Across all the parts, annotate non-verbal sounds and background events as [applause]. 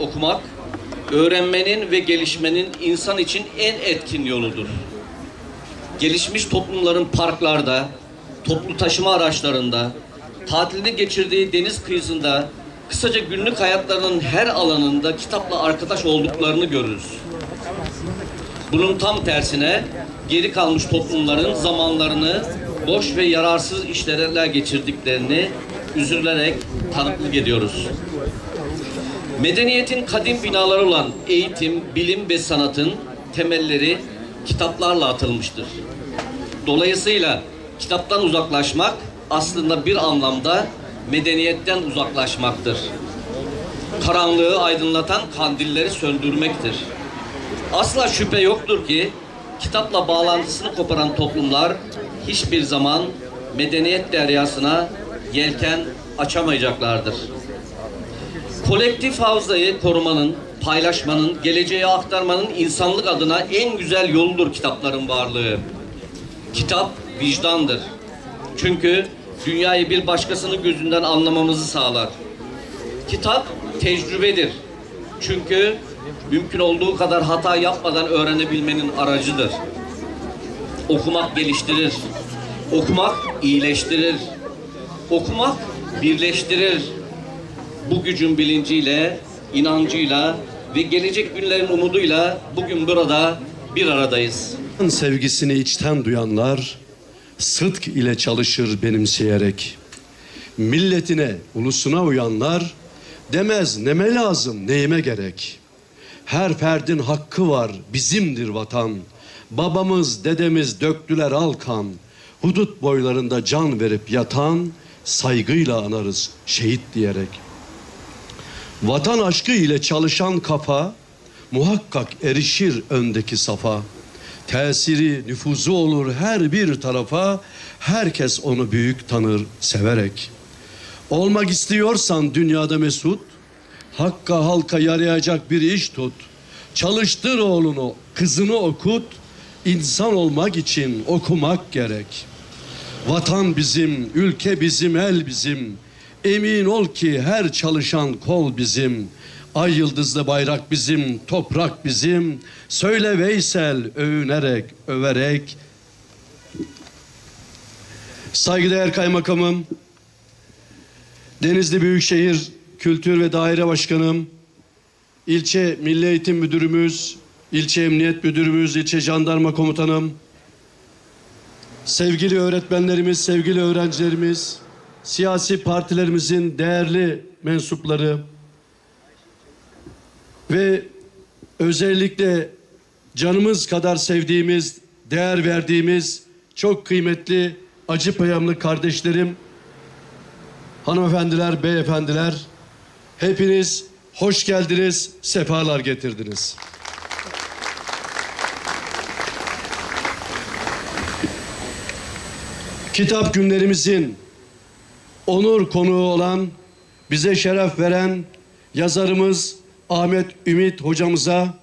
okumak, öğrenmenin ve gelişmenin insan için en etkin yoludur. Gelişmiş toplumların parklarda, toplu taşıma araçlarında, tatilini geçirdiği deniz kıyısında, kısaca günlük hayatlarının her alanında kitapla arkadaş olduklarını görürüz. Bunun tam tersine geri kalmış toplumların zamanlarını boş ve yararsız işlerle geçirdiklerini üzülerek tanıklık ediyoruz. Medeniyetin kadim binaları olan eğitim, bilim ve sanatın temelleri kitaplarla atılmıştır. Dolayısıyla kitaptan uzaklaşmak aslında bir anlamda medeniyetten uzaklaşmaktır. Karanlığı aydınlatan kandilleri söndürmektir. Asla şüphe yoktur ki kitapla bağlantısını koparan toplumlar hiçbir zaman medeniyet deryasına yelken açamayacaklardır. Kolektif hafızayı korumanın, paylaşmanın, geleceğe aktarmanın insanlık adına en güzel yoludur kitapların varlığı. Kitap vicdandır. Çünkü dünyayı bir başkasının gözünden anlamamızı sağlar. Kitap tecrübedir. Çünkü mümkün olduğu kadar hata yapmadan öğrenebilmenin aracıdır. Okumak geliştirir. Okumak iyileştirir. Okumak birleştirir. Bu gücün bilinciyle, inancıyla ve gelecek günlerin umuduyla bugün burada bir aradayız. sevgisini içten duyanlar sıdk ile çalışır benimseyerek. Milletine, ulusuna uyanlar demez neme lazım, neyime gerek. Her ferdin hakkı var, bizimdir vatan. Babamız, dedemiz döktüler alkan. Hudut boylarında can verip yatan saygıyla anarız şehit diyerek. Vatan aşkı ile çalışan kafa muhakkak erişir öndeki safa. Tesiri, nüfuzu olur her bir tarafa. Herkes onu büyük tanır severek. Olmak istiyorsan dünyada mesut, hakka halka yarayacak bir iş tut. Çalıştır oğlunu, kızını okut. İnsan olmak için okumak gerek. Vatan bizim, ülke bizim, el bizim. Emin ol ki her çalışan kol bizim. Ay yıldızlı bayrak bizim, toprak bizim. Söyle Veysel övünerek, överek. Saygıdeğer kaymakamım, Denizli Büyükşehir Kültür ve Daire Başkanım, ilçe Milli Eğitim Müdürümüz, ilçe Emniyet Müdürümüz, ilçe Jandarma Komutanım, sevgili öğretmenlerimiz, sevgili öğrencilerimiz, siyasi partilerimizin değerli mensupları ve özellikle canımız kadar sevdiğimiz, değer verdiğimiz çok kıymetli acı payamlı kardeşlerim, hanımefendiler, beyefendiler, hepiniz hoş geldiniz, sefalar getirdiniz. Kitap günlerimizin onur konuğu olan, bize şeref veren yazarımız Ahmet Ümit hocamıza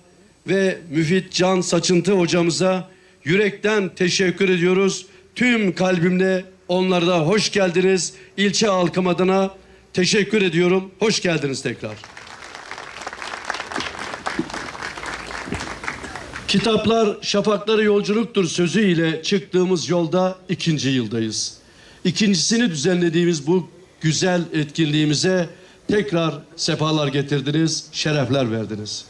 ve Müfit Can Saçıntı hocamıza yürekten teşekkür ediyoruz. Tüm kalbimle onlara da hoş geldiniz. İlçe halkım adına teşekkür ediyorum. Hoş geldiniz tekrar. Kitaplar şafakları yolculuktur sözüyle çıktığımız yolda ikinci yıldayız. İkincisini düzenlediğimiz bu güzel etkinliğimize tekrar sefalar getirdiniz, şerefler verdiniz.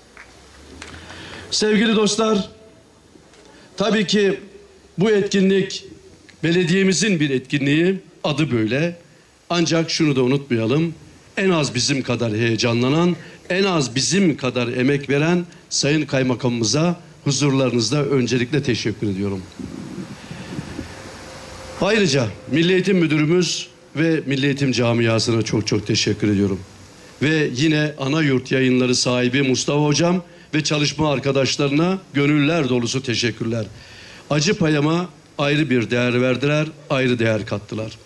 Sevgili dostlar, tabii ki bu etkinlik belediyemizin bir etkinliği, adı böyle. Ancak şunu da unutmayalım, en az bizim kadar heyecanlanan, en az bizim kadar emek veren Sayın Kaymakamımıza huzurlarınızda öncelikle teşekkür ediyorum. Ayrıca Milli Eğitim Müdürümüz ve Milli Eğitim Camiası'na çok çok teşekkür ediyorum. Ve yine ana yurt yayınları sahibi Mustafa Hocam ve çalışma arkadaşlarına gönüller dolusu teşekkürler. Acı payama ayrı bir değer verdiler, ayrı değer kattılar.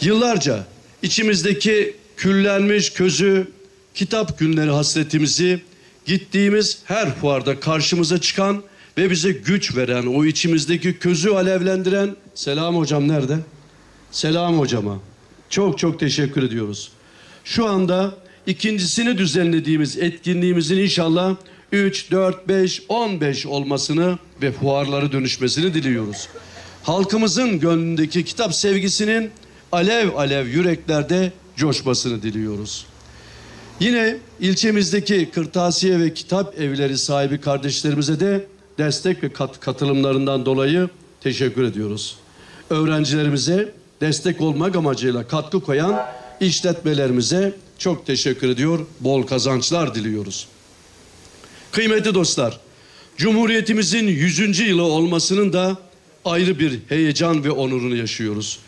Yıllarca içimizdeki küllenmiş közü, kitap günleri hasretimizi gittiğimiz her fuarda karşımıza çıkan ve bize güç veren, o içimizdeki közü alevlendiren Selam hocam nerede? Selam hocama. Çok çok teşekkür ediyoruz. Şu anda ikincisini düzenlediğimiz etkinliğimizin inşallah 3, 4, 5, 15 olmasını ve fuarları dönüşmesini diliyoruz. Halkımızın gönlündeki kitap sevgisinin alev alev yüreklerde coşmasını diliyoruz. Yine ilçemizdeki kırtasiye ve kitap evleri sahibi kardeşlerimize de destek ve kat- katılımlarından dolayı teşekkür ediyoruz. Öğrencilerimize destek olmak amacıyla katkı koyan işletmelerimize çok teşekkür ediyor. Bol kazançlar diliyoruz. Kıymetli dostlar, Cumhuriyetimizin 100. yılı olmasının da ayrı bir heyecan ve onurunu yaşıyoruz.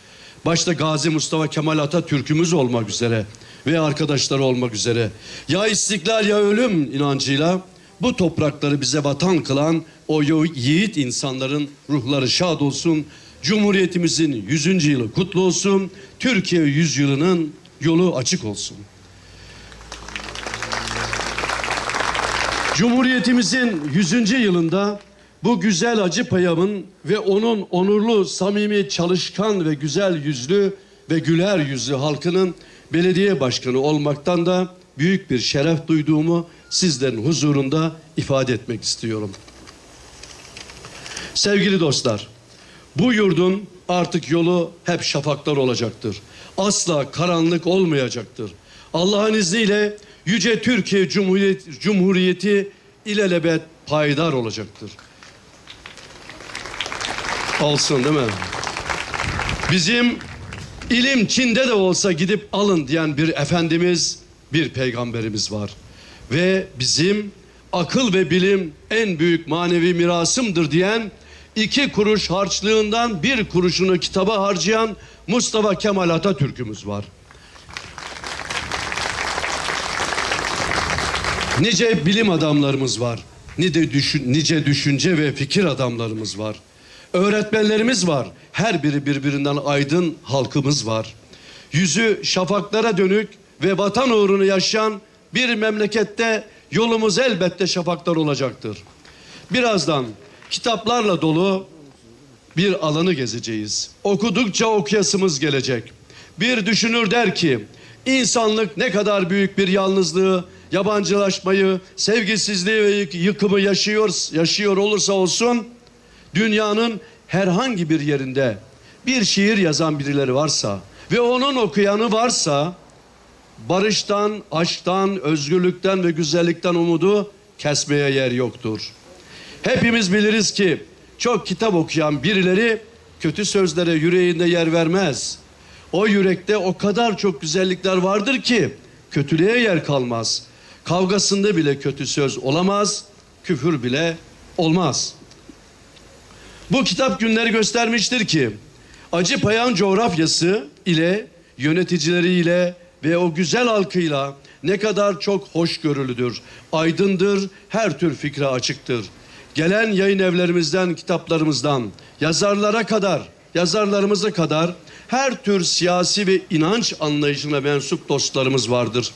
Başta Gazi Mustafa Kemal Atatürk'ümüz olmak üzere ve arkadaşları olmak üzere ya istiklal ya ölüm inancıyla bu toprakları bize vatan kılan o yiğit insanların ruhları şad olsun. Cumhuriyetimizin 100. yılı kutlu olsun. Türkiye 100 yılının yolu açık olsun. Cumhuriyetimizin 100. yılında bu güzel acı payamın ve onun onurlu, samimi, çalışkan ve güzel yüzlü ve güler yüzlü halkının belediye başkanı olmaktan da büyük bir şeref duyduğumu sizlerin huzurunda ifade etmek istiyorum. Sevgili dostlar, bu yurdun artık yolu hep şafaklar olacaktır. Asla karanlık olmayacaktır. Allah'ın izniyle yüce Türkiye Cumhuriyeti, Cumhuriyeti ilelebet payidar olacaktır. Olsun değil mi? Bizim ilim Çin'de de olsa gidip alın diyen bir efendimiz, bir peygamberimiz var. Ve bizim akıl ve bilim en büyük manevi mirasımdır diyen iki kuruş harçlığından bir kuruşunu kitaba harcayan Mustafa Kemal Atatürk'ümüz var. Nice bilim adamlarımız var. Nice, düşün, nice düşünce ve fikir adamlarımız var. Öğretmenlerimiz var. Her biri birbirinden aydın halkımız var. Yüzü şafaklara dönük ve vatan uğrunu yaşayan bir memlekette yolumuz elbette şafaklar olacaktır. Birazdan kitaplarla dolu bir alanı gezeceğiz. Okudukça okuyasımız gelecek. Bir düşünür der ki, insanlık ne kadar büyük bir yalnızlığı, yabancılaşmayı, sevgisizliği ve yık- yıkımı yaşıyor, yaşıyor olursa olsun, dünyanın herhangi bir yerinde bir şiir yazan birileri varsa ve onun okuyanı varsa, barıştan, aşktan, özgürlükten ve güzellikten umudu kesmeye yer yoktur. Hepimiz biliriz ki çok kitap okuyan birileri kötü sözlere yüreğinde yer vermez. O yürekte o kadar çok güzellikler vardır ki kötülüğe yer kalmaz. Kavgasında bile kötü söz olamaz, küfür bile olmaz. Bu kitap günleri göstermiştir ki acı payan coğrafyası ile yöneticileriyle ve o güzel halkıyla ne kadar çok hoşgörülüdür, aydındır, her tür fikre açıktır. Gelen yayın evlerimizden, kitaplarımızdan, yazarlara kadar, yazarlarımıza kadar her tür siyasi ve inanç anlayışına mensup dostlarımız vardır.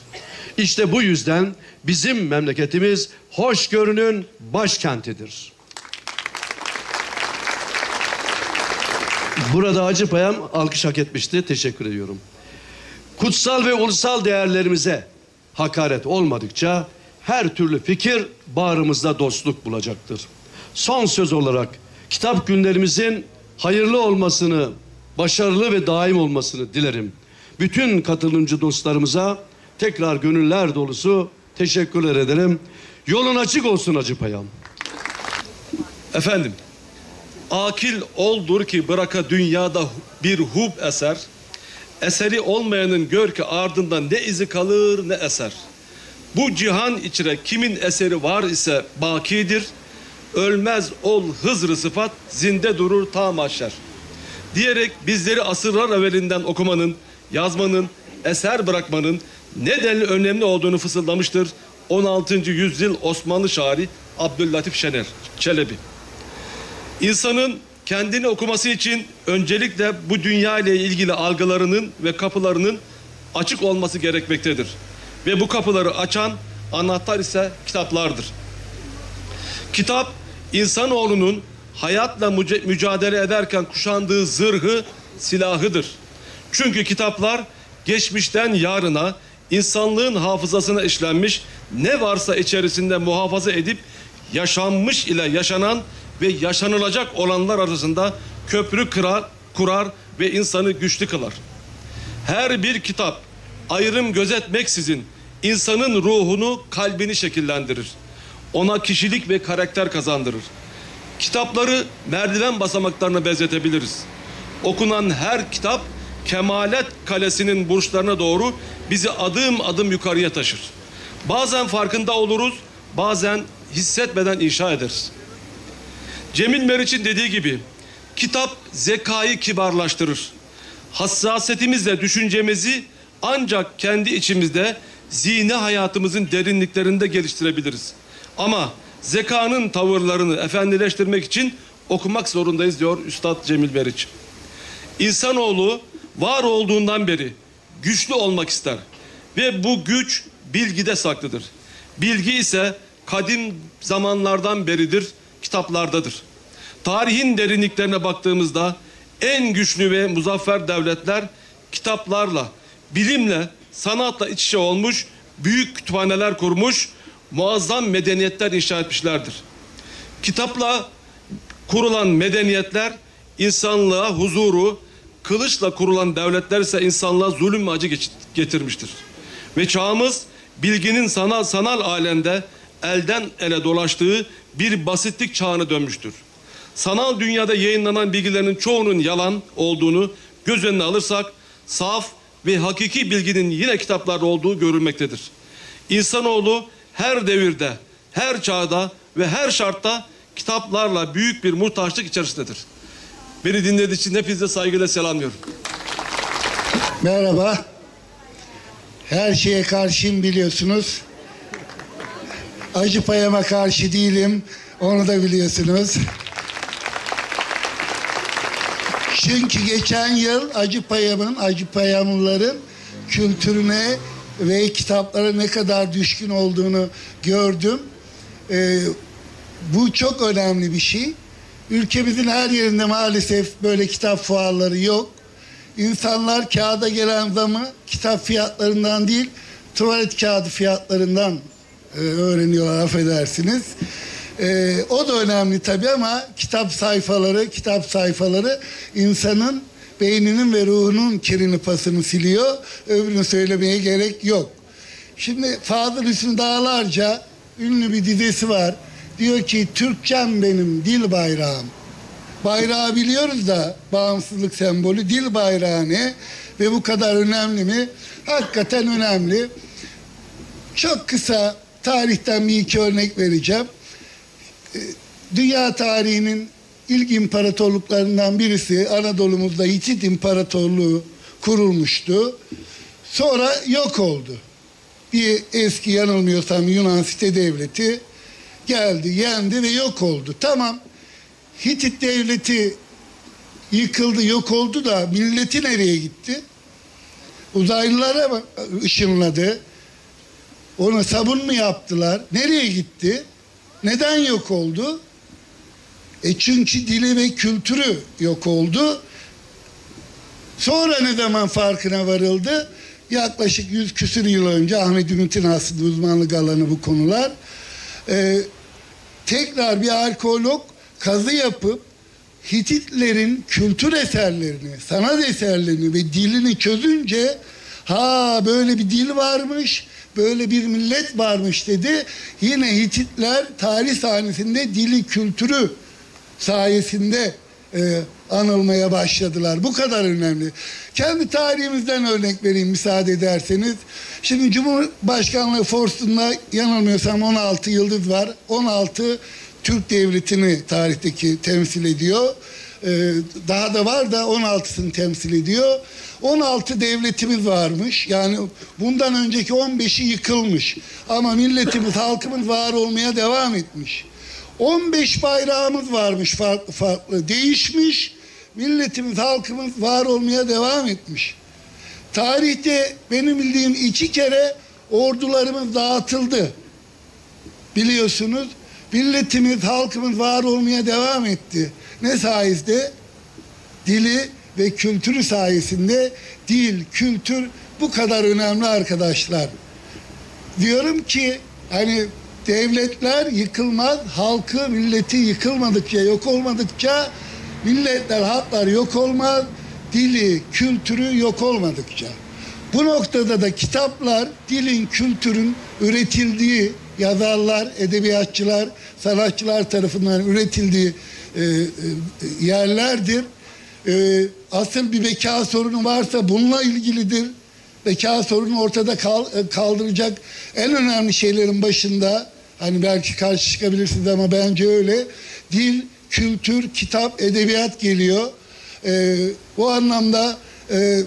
İşte bu yüzden bizim memleketimiz hoşgörünün başkentidir. Burada Hacıpayam alkış hak etmişti. Teşekkür ediyorum. Kutsal ve ulusal değerlerimize hakaret olmadıkça her türlü fikir bağrımızda dostluk bulacaktır. Son söz olarak kitap günlerimizin hayırlı olmasını, başarılı ve daim olmasını dilerim. Bütün katılımcı dostlarımıza tekrar gönüller dolusu teşekkürler ederim. Yolun açık olsun Hacıpayam. Efendim, akil oldur ki bıraka dünyada bir hub eser. Eseri olmayanın gör ki ardından ne izi kalır ne eser. Bu cihan içre kimin eseri var ise bakidir. Ölmez ol hızrı sıfat, zinde durur ta mahşer. Diyerek bizleri asırlar evvelinden okumanın, yazmanın, eser bırakmanın ne denli önemli olduğunu fısıldamıştır 16. yüzyıl Osmanlı şairi Abdüllatif Şener, Çelebi. İnsanın kendini okuması için öncelikle bu dünya ile ilgili algılarının ve kapılarının açık olması gerekmektedir. Ve bu kapıları açan anahtar ise kitaplardır. Kitap insanoğlunun hayatla mücadele ederken kuşandığı zırhı, silahıdır. Çünkü kitaplar geçmişten yarına insanlığın hafızasına işlenmiş ne varsa içerisinde muhafaza edip yaşanmış ile yaşanan ve yaşanılacak olanlar arasında köprü kırar, kurar ve insanı güçlü kılar. Her bir kitap ayrım gözetmeksizin insanın ruhunu, kalbini şekillendirir. Ona kişilik ve karakter kazandırır. Kitapları merdiven basamaklarına benzetebiliriz. Okunan her kitap kemalet kalesinin burçlarına doğru bizi adım adım yukarıya taşır. Bazen farkında oluruz, bazen hissetmeden inşa ederiz. Cemil Meriç'in dediği gibi kitap zekayı kibarlaştırır. Hassasiyetimizle düşüncemizi ancak kendi içimizde zihni hayatımızın derinliklerinde geliştirebiliriz. Ama zekanın tavırlarını efendileştirmek için okumak zorundayız diyor Üstad Cemil Meriç. İnsanoğlu var olduğundan beri güçlü olmak ister ve bu güç bilgide saklıdır. Bilgi ise kadim zamanlardan beridir kitaplardadır. Tarihin derinliklerine baktığımızda en güçlü ve muzaffer devletler kitaplarla, bilimle, sanatla iç içe olmuş, büyük kütüphaneler kurmuş, muazzam medeniyetler inşa etmişlerdir. Kitapla kurulan medeniyetler insanlığa huzuru, kılıçla kurulan devletler ise insanlığa zulüm ve acı getirmiştir. Ve çağımız bilginin sanal sanal alemde elden ele dolaştığı bir basitlik çağına dönmüştür. Sanal dünyada yayınlanan bilgilerin çoğunun yalan olduğunu göz önüne alırsak saf ve hakiki bilginin yine kitaplarda olduğu görülmektedir. İnsanoğlu her devirde, her çağda ve her şartta kitaplarla büyük bir muhtaçlık içerisindedir. Beni dinlediğiniz için hepinize saygıyla selamlıyorum. Merhaba. Her şeye karşıyım biliyorsunuz. Acı payama karşı değilim. Onu da biliyorsunuz. Çünkü geçen yıl acı payamın, acı payamlıların kültürüne ve kitaplara ne kadar düşkün olduğunu gördüm. Ee, bu çok önemli bir şey. Ülkemizin her yerinde maalesef böyle kitap fuarları yok. İnsanlar kağıda gelen zamı kitap fiyatlarından değil, tuvalet kağıdı fiyatlarından e, öğreniyorlar affedersiniz. E, o da önemli tabii ama kitap sayfaları, kitap sayfaları insanın beyninin ve ruhunun kirini pasını siliyor. Öbürünü söylemeye gerek yok. Şimdi Fadıl Hüsnü Dağlarca ünlü bir dizesi var. Diyor ki Türkçem benim dil bayrağım. Bayrağı biliyoruz da bağımsızlık sembolü dil bayrağı ne ve bu kadar önemli mi? Hakikaten önemli. Çok kısa tarihten bir iki örnek vereceğim. Ee, Dünya tarihinin ilk imparatorluklarından birisi Anadolu'muzda Hitit İmparatorluğu kurulmuştu. Sonra yok oldu. Bir eski yanılmıyorsam Yunan site devleti geldi, yendi ve yok oldu. Tamam. Hitit devleti yıkıldı, yok oldu da milleti nereye gitti? Uzaylılara ışınladı? Ona sabun mu yaptılar? Nereye gitti? Neden yok oldu? E çünkü dili ve kültürü yok oldu. Sonra ne zaman farkına varıldı? Yaklaşık yüz küsür yıl önce Ahmet Ümit'in aslında uzmanlık alanı bu konular. Ee, tekrar bir arkeolog kazı yapıp Hititlerin kültür eserlerini, sanat eserlerini ve dilini çözünce ha böyle bir dil varmış, böyle bir millet varmış dedi. Yine Hititler tarih sahnesinde dili, kültürü sayesinde e, anılmaya başladılar. Bu kadar önemli. Kendi tarihimizden örnek vereyim müsaade ederseniz. Şimdi Cumhurbaşkanlığı forsunda yanılmıyorsam 16 yıldız var. 16 Türk devletini tarihteki temsil ediyor. Ee, daha da var da 16'sını temsil ediyor. 16 devletimiz varmış. Yani bundan önceki 15'i yıkılmış. Ama milletimiz, halkımız var olmaya devam etmiş. 15 bayrağımız varmış farklı farklı. Değişmiş. Milletimiz, halkımız var olmaya devam etmiş. Tarihte benim bildiğim iki kere ordularımız dağıtıldı. Biliyorsunuz milletimiz, halkımız var olmaya devam etti. Ne sayesinde? Dili ve kültürü sayesinde dil, kültür bu kadar önemli arkadaşlar. Diyorum ki hani devletler yıkılmaz, halkı, milleti yıkılmadıkça, yok olmadıkça milletler, halklar yok olmaz, dili, kültürü yok olmadıkça. Bu noktada da kitaplar dilin, kültürün üretildiği yazarlar, edebiyatçılar, sanatçılar tarafından üretildiği e, e, yerlerdir. E, asıl bir beka sorunu varsa bununla ilgilidir. Beka sorunu ortada kal- e, kaldıracak en önemli şeylerin başında hani belki karşı çıkabilirsiniz ama bence öyle dil, kültür, kitap, edebiyat geliyor. E, bu anlamda e,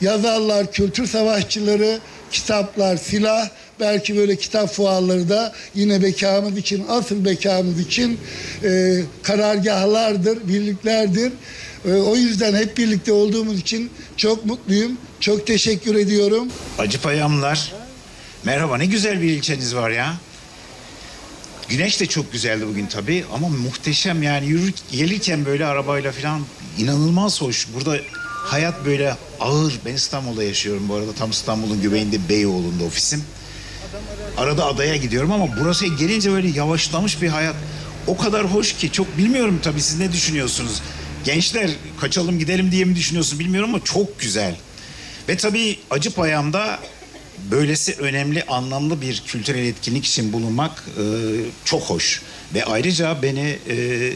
yazarlar, kültür savaşçıları, kitaplar, silah, belki böyle kitap fuarları da yine bekamız için, asıl bekamız için e, karargahlardır, birliklerdir. E, o yüzden hep birlikte olduğumuz için çok mutluyum. Çok teşekkür ediyorum. Acıpayamlar. Merhaba ne güzel bir ilçeniz var ya. Güneş de çok güzeldi bugün tabii ama muhteşem yani yürür gelirken böyle arabayla falan inanılmaz hoş. Burada hayat böyle ağır. Ben İstanbul'da yaşıyorum bu arada. Tam İstanbul'un göbeğinde Beyoğlu'nda ofisim. Arada adaya gidiyorum ama burası gelince böyle yavaşlamış bir hayat. O kadar hoş ki çok bilmiyorum tabii siz ne düşünüyorsunuz. Gençler kaçalım gidelim diye mi düşünüyorsun bilmiyorum ama çok güzel. Ve tabii Acıpayam'da böylesi önemli, anlamlı bir kültürel etkinlik için bulunmak e, çok hoş. Ve ayrıca beni e,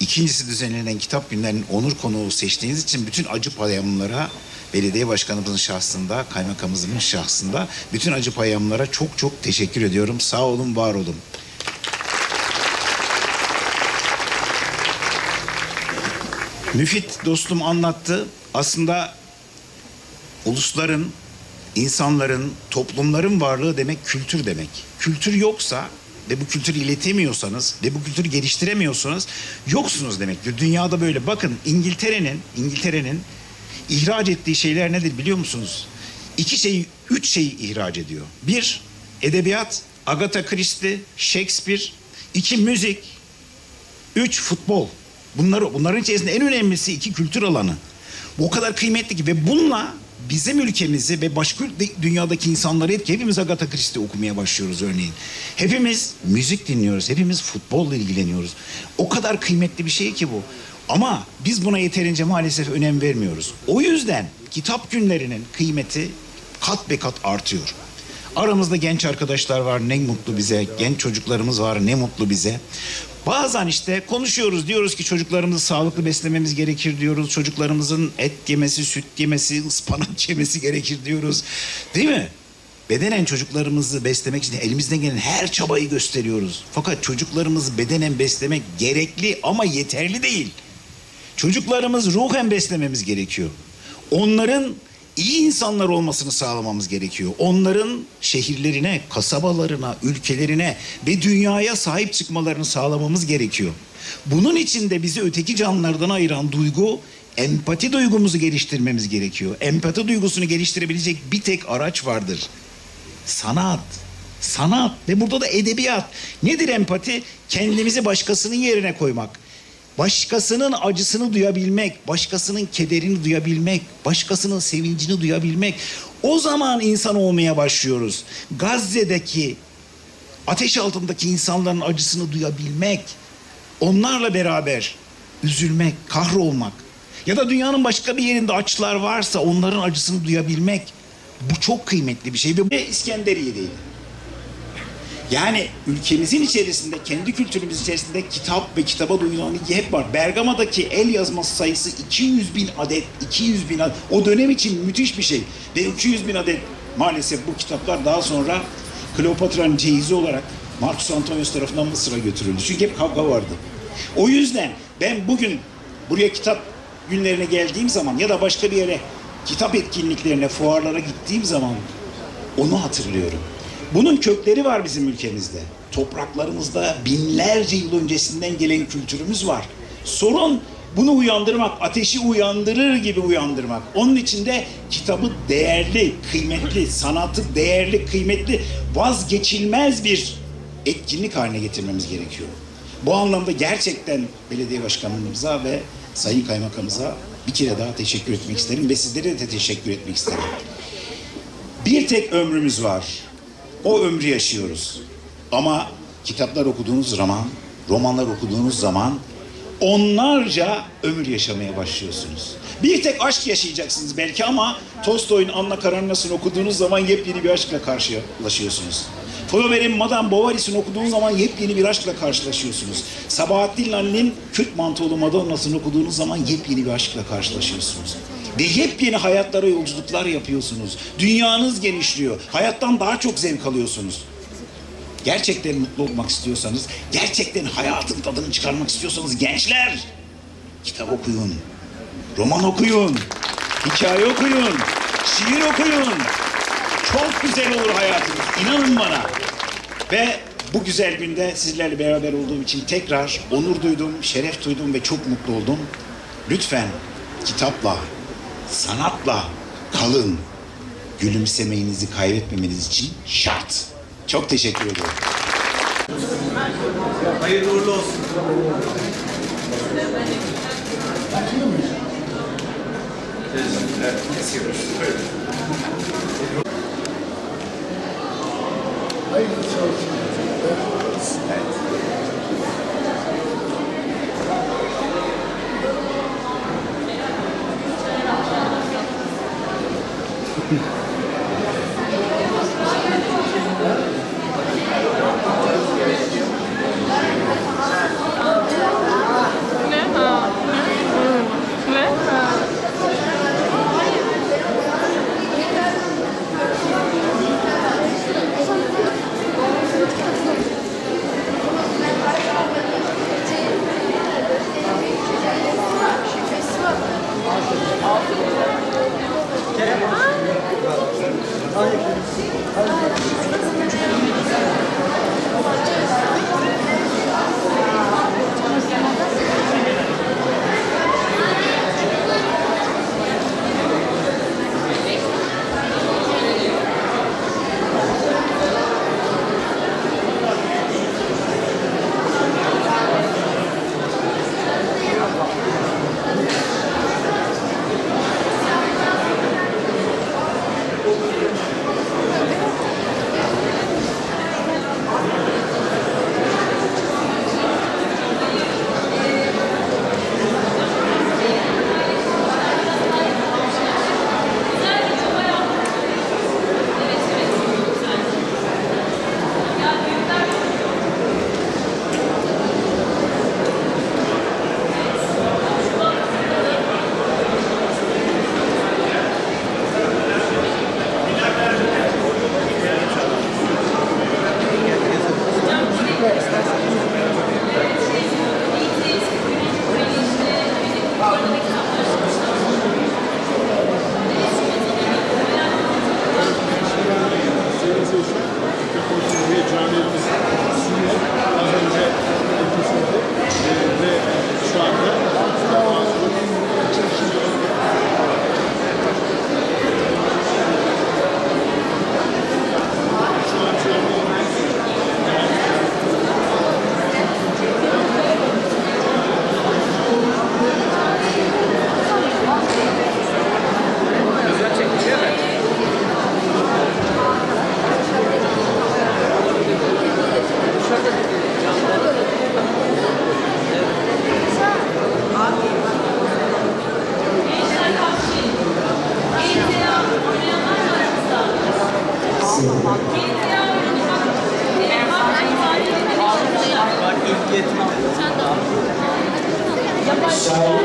ikincisi düzenlenen kitap günlerinin onur konuğu seçtiğiniz için bütün Acıpayamlılara belediye başkanımızın şahsında, kaymakamımızın şahsında bütün Acıpayamlılara çok çok teşekkür ediyorum. Sağ olun, var olun. Müfit dostum anlattı. Aslında ulusların, insanların, toplumların varlığı demek kültür demek. Kültür yoksa ve bu kültürü iletemiyorsanız ve bu kültürü geliştiremiyorsanız yoksunuz demektir. Dünyada böyle. Bakın İngiltere'nin İngiltere'nin ihraç ettiği şeyler nedir biliyor musunuz? İki şey, üç şeyi ihraç ediyor. Bir, edebiyat, Agatha Christie, Shakespeare. iki müzik, Üç futbol. Bunları, bunların içerisinde en önemlisi iki kültür alanı. Bu o kadar kıymetli ki ve bununla bizim ülkemizi ve başka dünyadaki insanları etki. Hepimiz Agatha Christie okumaya başlıyoruz örneğin. Hepimiz müzik dinliyoruz. Hepimiz futbolla ilgileniyoruz. O kadar kıymetli bir şey ki bu. Ama biz buna yeterince maalesef önem vermiyoruz. O yüzden kitap günlerinin kıymeti kat be kat artıyor. Aramızda genç arkadaşlar var ne mutlu bize. Genç çocuklarımız var ne mutlu bize. Bazen işte konuşuyoruz diyoruz ki çocuklarımızı sağlıklı beslememiz gerekir diyoruz. Çocuklarımızın et yemesi, süt yemesi, ıspanak [laughs] yemesi gerekir diyoruz. Değil mi? Bedenen çocuklarımızı beslemek için elimizden gelen her çabayı gösteriyoruz. Fakat çocuklarımızı bedenen beslemek gerekli ama yeterli değil. Çocuklarımız ruhen beslememiz gerekiyor. Onların iyi insanlar olmasını sağlamamız gerekiyor. Onların şehirlerine, kasabalarına, ülkelerine ve dünyaya sahip çıkmalarını sağlamamız gerekiyor. Bunun için de bizi öteki canlılardan ayıran duygu empati duygumuzu geliştirmemiz gerekiyor. Empati duygusunu geliştirebilecek bir tek araç vardır. Sanat. Sanat ve burada da edebiyat. Nedir empati? Kendimizi başkasının yerine koymak. Başkasının acısını duyabilmek, başkasının kederini duyabilmek, başkasının sevincini duyabilmek. O zaman insan olmaya başlıyoruz. Gazze'deki ateş altındaki insanların acısını duyabilmek, onlarla beraber üzülmek, kahrolmak ya da dünyanın başka bir yerinde açlar varsa onların acısını duyabilmek bu çok kıymetli bir şey ve İskenderiye'deydi. Yani ülkemizin içerisinde, kendi kültürümüz içerisinde kitap ve kitaba duyulan ilgi hep var. Bergama'daki el yazması sayısı 200 bin adet, 200 bin adet. O dönem için müthiş bir şey. Ve 200 bin adet maalesef bu kitaplar daha sonra Kleopatra'nın ceyizi olarak Marcus Antonius tarafından Mısır'a götürüldü. Çünkü hep kavga vardı. O yüzden ben bugün buraya kitap günlerine geldiğim zaman ya da başka bir yere kitap etkinliklerine, fuarlara gittiğim zaman onu hatırlıyorum. Bunun kökleri var bizim ülkemizde. Topraklarımızda binlerce yıl öncesinden gelen kültürümüz var. Sorun bunu uyandırmak, ateşi uyandırır gibi uyandırmak. Onun için de kitabı değerli, kıymetli, sanatı değerli, kıymetli, vazgeçilmez bir etkinlik haline getirmemiz gerekiyor. Bu anlamda gerçekten belediye başkanımıza ve sayın kaymakamıza bir kere daha teşekkür etmek isterim ve sizlere de teşekkür etmek isterim. Bir tek ömrümüz var. O ömrü yaşıyoruz. Ama kitaplar okuduğunuz zaman, romanlar okuduğunuz zaman onlarca ömür yaşamaya başlıyorsunuz. Bir tek aşk yaşayacaksınız belki ama Tolstoy'un Anna Karenina'sını okuduğunuz zaman yepyeni bir aşkla karşılaşıyorsunuz. Flaubert'in Madame Bovary'sini okuduğunuz zaman yepyeni bir aşkla karşılaşıyorsunuz. Sabahattin Ali'nin Kürt Mantolu Madonna'sını okuduğunuz zaman yepyeni bir aşkla karşılaşıyorsunuz. Ve yepyeni hayatlara yolculuklar yapıyorsunuz. Dünyanız genişliyor. Hayattan daha çok zevk alıyorsunuz. Gerçekten mutlu olmak istiyorsanız, gerçekten hayatın tadını çıkarmak istiyorsanız gençler, kitap okuyun, roman okuyun, hikaye okuyun, şiir okuyun. Çok güzel olur hayatınız, inanın bana. Ve bu güzel günde sizlerle beraber olduğum için tekrar onur duydum, şeref duydum ve çok mutlu oldum. Lütfen kitapla, sanatla kalın. Gülümsemeyinizi kaybetmemeniz için şart. Çok teşekkür ederim. Hayırlısı olsun. Saya.